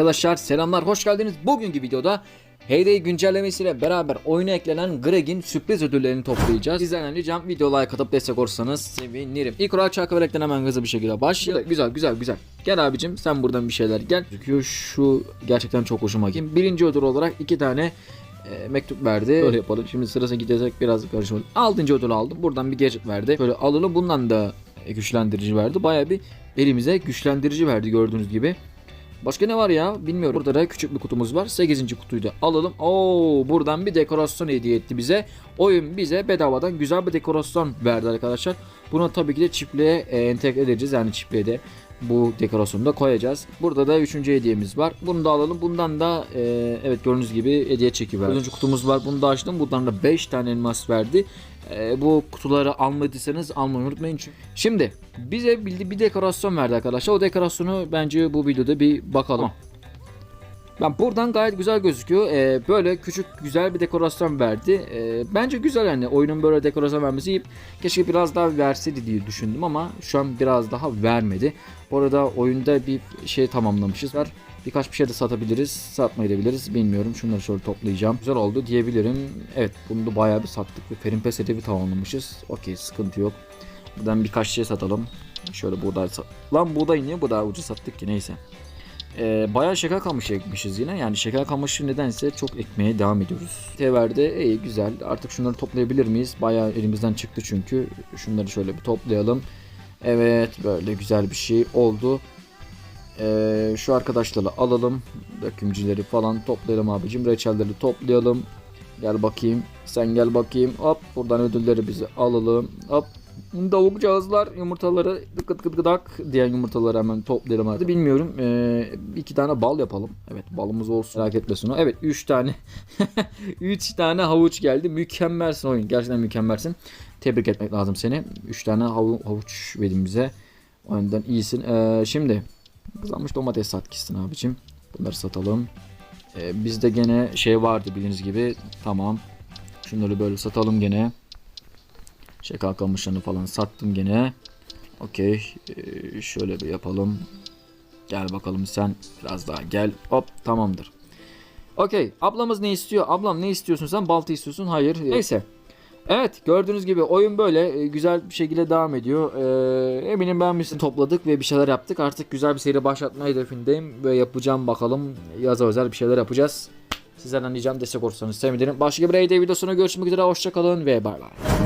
Arkadaşlar selamlar hoş geldiniz. Bugünkü videoda Heyday güncellemesiyle beraber oyuna eklenen Greg'in sürpriz ödüllerini toplayacağız. Sizlerden ricam video like atıp destek olursanız sevinirim. İlk olarak çarkı verekten hemen hızlı bir şekilde başlayalım. Güzel güzel güzel. Gel abicim sen buradan bir şeyler gel. Çünkü şu gerçekten çok hoşuma gitti. Birinci ödül olarak iki tane e, mektup verdi. Böyle yapalım. Şimdi sırasına gidecek biraz karışmadı. Altıncı ödül aldım. Buradan bir gadget verdi. Böyle alalım bundan da güçlendirici verdi. Baya bir elimize güçlendirici verdi gördüğünüz gibi. Başka ne var ya bilmiyorum. Burada da küçük bir kutumuz var. 8. kutuyu da alalım. Oo buradan bir dekorasyon hediye etti bize. Oyun bize bedavadan güzel bir dekorasyon verdi arkadaşlar. Bunu tabii ki de çiftliğe e, entegre edeceğiz. Yani çiftliğe de bu dekorasyonu da koyacağız. Burada da üçüncü hediyemiz var. Bunu da alalım. Bundan da e, evet gördüğünüz gibi hediye çeki verdi. Dördüncü kutumuz var. Bunu da açtım. Buradan da 5 tane elmas verdi. E, bu kutuları almadıysanız almayı unutmayın. Çünkü. Şimdi bize bir dekorasyon verdi arkadaşlar. O dekorasyonu bence bu videoda bir bakalım. Ben buradan gayet güzel gözüküyor. Ee, böyle küçük güzel bir dekorasyon verdi. Ee, bence güzel yani oyunun böyle dekorasyon vermesi iyi. Keşke biraz daha verseydi diye düşündüm ama şu an biraz daha vermedi. Bu arada oyunda bir şey tamamlamışız. Var. Birkaç bir şey de satabiliriz. Satmayabiliriz. Bilmiyorum. Şunları şöyle toplayacağım. Güzel oldu diyebilirim. Evet bunu da bayağı bir sattık. Ve Perimpes hedefi tamamlamışız. Okey sıkıntı yok. Buradan birkaç şey satalım. Şöyle buğday sat. Lan buğday niye bu daha ucuz sattık ki neyse. Ee, bayağı şeker kamışı ekmişiz yine. Yani şeker kamışı nedense çok ekmeye devam ediyoruz. Teverde iyi güzel. Artık şunları toplayabilir miyiz? Bayağı elimizden çıktı çünkü. Şunları şöyle bir toplayalım. Evet böyle güzel bir şey oldu. Ee, şu arkadaşları alalım. Dökümcüleri falan toplayalım abicim. Reçelleri toplayalım. Gel bakayım. Sen gel bakayım. Hop buradan ödülleri bize alalım. Hop Davukcağızlar yumurtaları gıt gıt gıdak diyen yumurtaları hemen toplayalım artık. Bilmiyorum. Ee, iki tane bal yapalım. Evet balımız olsun. Merak etmesin o. Evet üç tane. üç tane havuç geldi. Mükemmelsin oyun. Gerçekten mükemmelsin. Tebrik etmek lazım seni. Üç tane havu- havuç verdin bize. O yönden iyisin. Ee, şimdi kızarmış domates sat gitsin abicim. Bunları satalım. Ee, bizde gene şey vardı bildiğiniz gibi. Tamam. Şunları böyle satalım gene. Şeker kamışlarını falan sattım gene. Okey. Ee, şöyle bir yapalım. Gel bakalım sen. Biraz daha gel. Hop tamamdır. Okey. Ablamız ne istiyor? Ablam ne istiyorsun sen? Balta istiyorsun? Hayır. Neyse. Evet gördüğünüz gibi oyun böyle e, güzel bir şekilde devam ediyor. Ee, eminim beğenmişsin topladık ve bir şeyler yaptık. Artık güzel bir seri başlatma hedefindeyim ve yapacağım bakalım. Yaza özel bir şeyler yapacağız. Sizlerden ricam destek olursanız sevinirim. Başka bir AD videosuna görüşmek üzere. Hoşçakalın ve bay bay.